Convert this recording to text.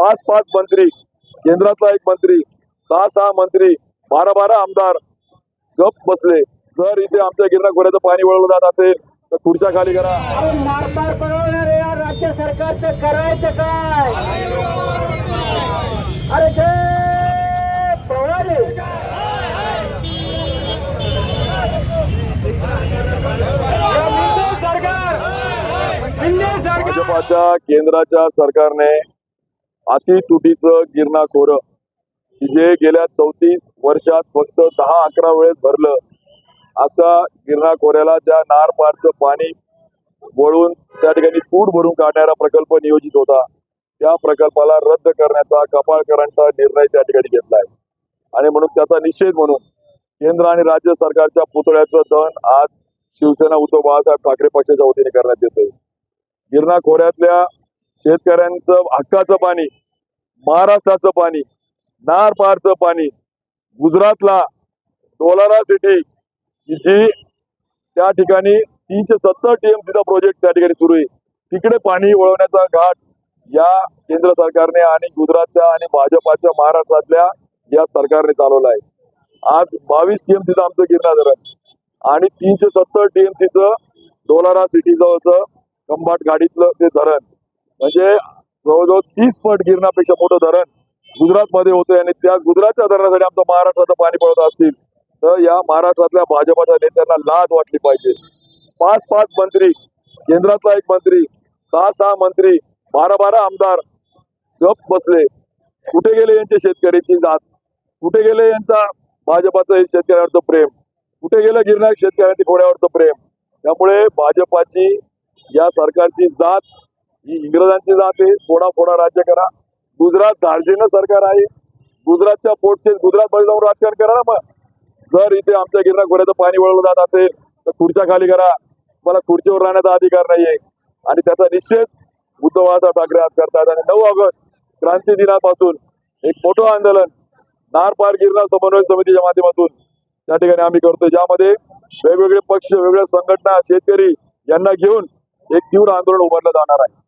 पाच पाच मंत्री केंद्रातला एक मंत्री सहा सहा मंत्री बारा बारा आमदार गप बसले. जर इथे आमच्या गिरणा खोऱ्याचं पाणी वळवलं जात असेल तर खुर्च्या खाली करा. राज्य सरकारचं करायचं काय? अरे भाजपाच्या केंद्राच्या सरकारने अति तुटीचं गिरणा खोरं. की जे गेल्या चौतीस वर्षात फक्त दहा अकरा वेळेस भरलं. असा गिरणा खोऱ्याला ज्या नारपारचं पाणी वळून त्या ठिकाणी तूट भरून काढणारा प्रकल्प नियोजित होता. त्या प्रकल्पाला रद्द करण्याचा कपाळकरांचा निर्णय त्या ठिकाणी घेतलाय. आणि म्हणून त्याचा निषेध म्हणून केंद्र आणि राज्य सरकारच्या पुतळ्याचं दहन आज शिवसेना उद्धव बाळासाहेब ठाकरे पक्षाच्या वतीने करण्यात येतोय. गिरणा खोऱ्यातल्या शेतकऱ्यांचं हक्काचं पाणी महाराष्ट्राचं पाणी नार पारचं पाणी गुजरातला डोलारा सिटी जी त्या ठिकाणी तीनशे सत्तर टीएमसीचा प्रोजेक्ट त्या ठिकाणी सुरू आहे. तिकडे पाणी वळवण्याचा घाट या केंद्र सरकारने आणि गुजरातच्या आणि भाजपाच्या महाराष्ट्रातल्या या सरकारने चालवला आहे. आज बावीस टीएमसीचं आमचं गिरणा धरण आणि तीनशे सत्तर टीएमसीचं डोलारा सिटी जवळचं कंबाट गाडीतलं ते धरण म्हणजे जवळजवळ तीस पट गिरणापेक्षा मोठं धरण गुजरातमध्ये होते आणि त्या गुजरातच्या धरणासाठी आमचं महाराष्ट्राचं पाणी पडत असतील तर या महाराष्ट्रातल्या भाजपाच्या नेत्यांना लाज वाटली पाहिजे. पाच पाच मंत्री केंद्रातला एक मंत्री सहा सहा मंत्री बारा बारा आमदार गप बसले. कुठे गेले यांचे शेतकऱ्याची जात? कुठे गेले यांचा भाजपाचं हे शेतकऱ्यावरचं प्रेम? कुठे गेलं गिरणार शेतकऱ्यांच्या घोड्यावरचं प्रेम? त्यामुळे भाजपाची या सरकारची जात ही इंग्रजांची जात आहे फोडा फोडा राज्य करा. गुजरात धार्जिनं सरकार आहे. गुजरातच्या पोटचे गुजरात मध्ये जाऊन राजकारण करा ना मग. जर इथे आमच्या गिरणा खोऱ्याचं पाणी वळवलं जात असेल तर खुर्च्या खाली करा. मला खुर्चीवर राहण्याचा अधिकार नाहीये. आणि त्याचा निश्चित उद्धव बाळासाहेब ठाकरे आज करतात. आणि नऊ ऑगस्ट क्रांती दिनापासून एक मोठं आंदोलन नारपार गिरणा समन्वय समितीच्या माध्यमातून त्या ठिकाणी आम्ही करतोय. ज्यामध्ये वेगवेगळे पक्ष वेगवेगळ्या संघटना शेतकरी यांना घेऊन एक तीव्र आंदोलन उभारलं जाणार आहे.